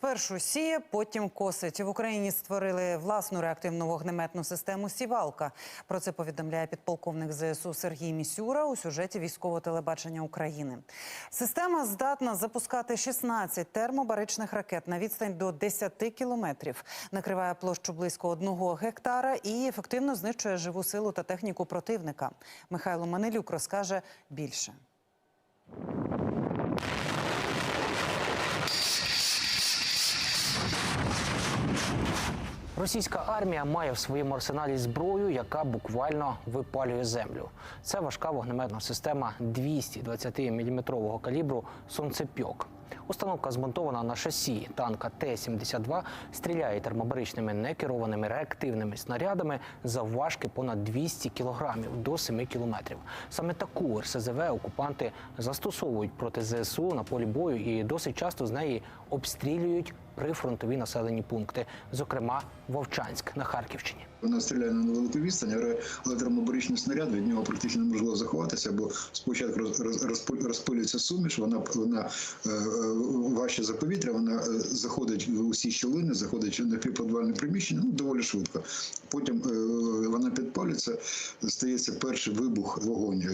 Спершу сіє, потім косить. В Україні створили власну реактивну вогнеметну систему Сівалка. Про це повідомляє підполковник ЗСУ Сергій Місюра у сюжеті військового телебачення України. Система здатна запускати 16 термобаричних ракет на відстань до 10 кілометрів. Накриває площу близько одного гектара і ефективно знищує живу силу та техніку противника. Михайло Манилюк розкаже більше. Російська армія має в своєму арсеналі зброю, яка буквально випалює землю. Це важка вогнеметна система 220-мм калібру «Сонцепьок». Установка змонтована на шасі танка Т-72, стріляє термобаричними некерованими реактивними снарядами завважки понад 200 кілограмів до 7 кілометрів. Саме таку РСЗВ окупанти застосовують проти ЗСУ на полі бою і досить часто з неї обстрілюють прифронтові населені пункти, зокрема Вовчанськ на Харківщині. Вона стріляє на невелику відстань, але- але снаряд від нього практично неможливо заховатися, бо спочатку роз- роз- розпилюється суміш, вона вона е, е, важче за повітря, вона е, заходить в усі щілини, заходить в напівподвальне приміщення, ну доволі швидко. Потім вона підпалюється, стається перший вибух, вогонь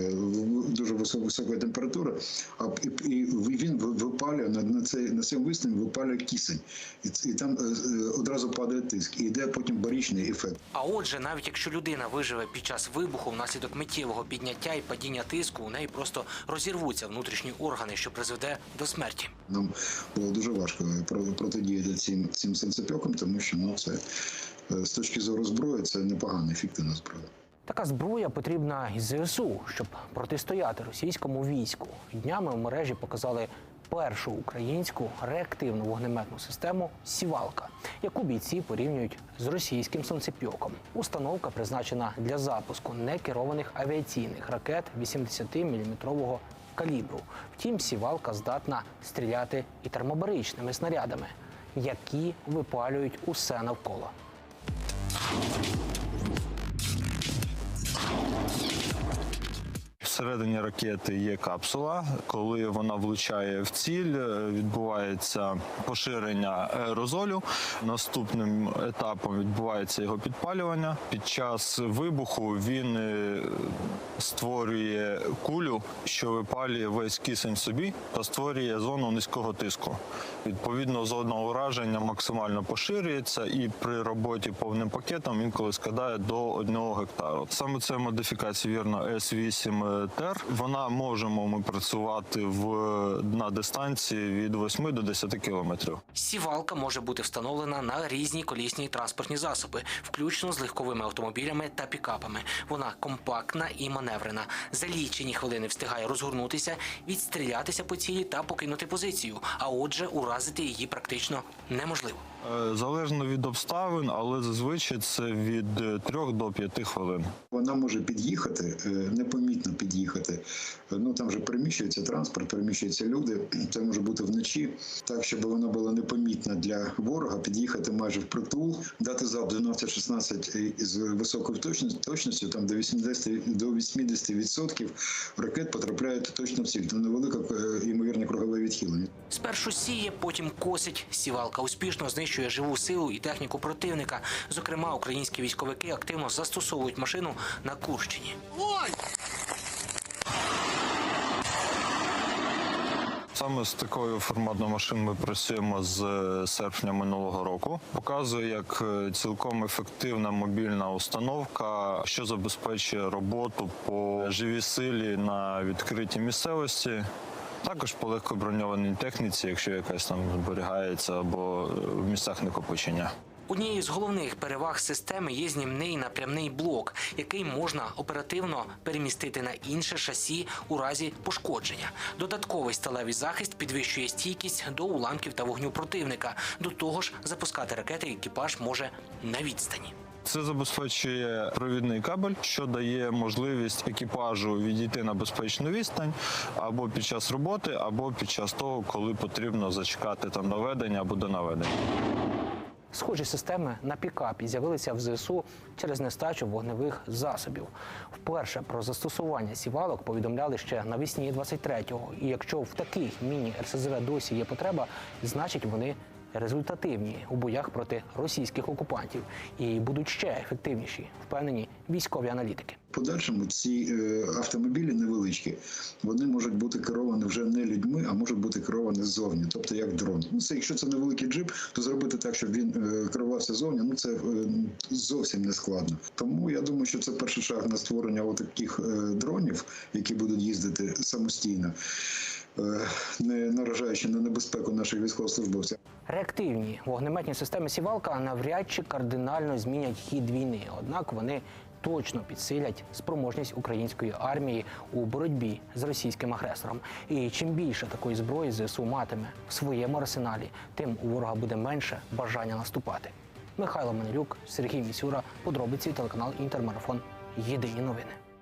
дуже висока температура, а і, він випалює на, на цей на цьому вистані випалює кисень, і, і там е, е, одразу падає тиск, і йде потім барічний ефект. А отже, навіть якщо людина виживе під час вибуху внаслідок миттєвого підняття і падіння тиску, у неї просто розірвуться внутрішні органи, що призведе до смерті. Нам було дуже важко про- протидіяти цим цим санцепьокам, тому що ну це е, з точки зору зброї це непогана ефективна зброя. Така зброя потрібна і ЗСУ, щоб протистояти російському війську. Днями в мережі показали першу українську реактивну вогнеметну систему Сівалка, яку бійці порівнюють з російським сонцепьоком. Установка призначена для запуску некерованих авіаційних ракет 80-мм калібру. Втім, сівалка здатна стріляти і термобаричними снарядами, які випалюють усе навколо. Всередині ракети є капсула. Коли вона влучає в ціль, е, відбувається поширення аерозолю. Наступним етапом відбувається його підпалювання. Під час вибуху він е, створює кулю, що випалює весь кисень собі та створює зону низького тиску. Відповідно, зона ураження максимально поширюється, і при роботі повним пакетом інколи складає до 1 гектару. Саме це модифікація вірно С8 ТЕР. Вона можемо ми працювати в на дистанції від 8 до 10 кілометрів. Сівалка може бути встановлена на різні колісні транспортні засоби, включно з легковими автомобілями та пікапами. Вона компактна і маневрена. За лічені хвилини встигає розгорнутися, відстрілятися по цілі та покинути позицію. А отже, уразити її практично неможливо. Е, Залежно від обставин, але зазвичай це від 3 до 5 хвилин. Вона може під'їхати, е, непомітно під'їхати. Е, Ну там вже переміщується транспорт, переміщуються люди. Це може бути вночі, так щоб вона була непомітна для ворога, під'їхати майже впритул, дати залп 12-16 з високою точністю, точністю там до 80 до 80% ракет потрапляють точно в ціль. Там невелика е, ймовірне кругове відхилення. Спершу сіє, потім косить. Сівалка успішно знищує живу силу і техніку противника. Зокрема, українські військовики активно застосовують машину на Курщині. Саме з такою форматною машиною ми працюємо з е, серпня минулого року. Показує, як е, цілком ефективна мобільна установка, що забезпечує роботу по живій силі на відкритій місцевості. Також по легкоброньованій техніці, якщо якась там зберігається або е, в місцях накопичення. Однією з головних переваг системи є знімний напрямний блок, який можна оперативно перемістити на інше шасі у разі пошкодження. Додатковий сталевий захист підвищує стійкість до уламків та вогню противника. До того ж, запускати ракети екіпаж може на відстані. Це забезпечує провідний кабель, що дає можливість екіпажу відійти на безпечну відстань або під час роботи, або під час того, коли потрібно зачекати там наведення або до наведення. Схожі системи на пікапі з'явилися в ЗСУ через нестачу вогневих засобів. Вперше про застосування сівалок повідомляли ще навесні 23-го. І якщо в таких міні-РСЗВ досі є потреба, значить вони результативні у боях проти російських окупантів і будуть ще ефективніші, впевнені військові аналітики. Подальшому ці е, автомобілі невеличкі, вони можуть бути керовані вже не людьми, а можуть бути керовані ззовні, тобто як дрон. Ну це якщо це невеликий джип, то зробити так, щоб він е, керувався ззовні, ну це е, зовсім не складно. Тому я думаю, що це перший шаг на створення таких дронів, які будуть їздити самостійно, е, не наражаючи на небезпеку наших військовослужбовців. Реактивні вогнеметні системи Сівалка навряд чи кардинально змінять хід війни. Однак вони точно підсилять спроможність української армії у боротьбі з російським агресором. І чим більше такої зброї ЗСУ матиме в своєму арсеналі, тим у ворога буде менше бажання наступати. Михайло Манилюк, Сергій Місюра, подробиці телеканал Інтермарафон. Єдині новини.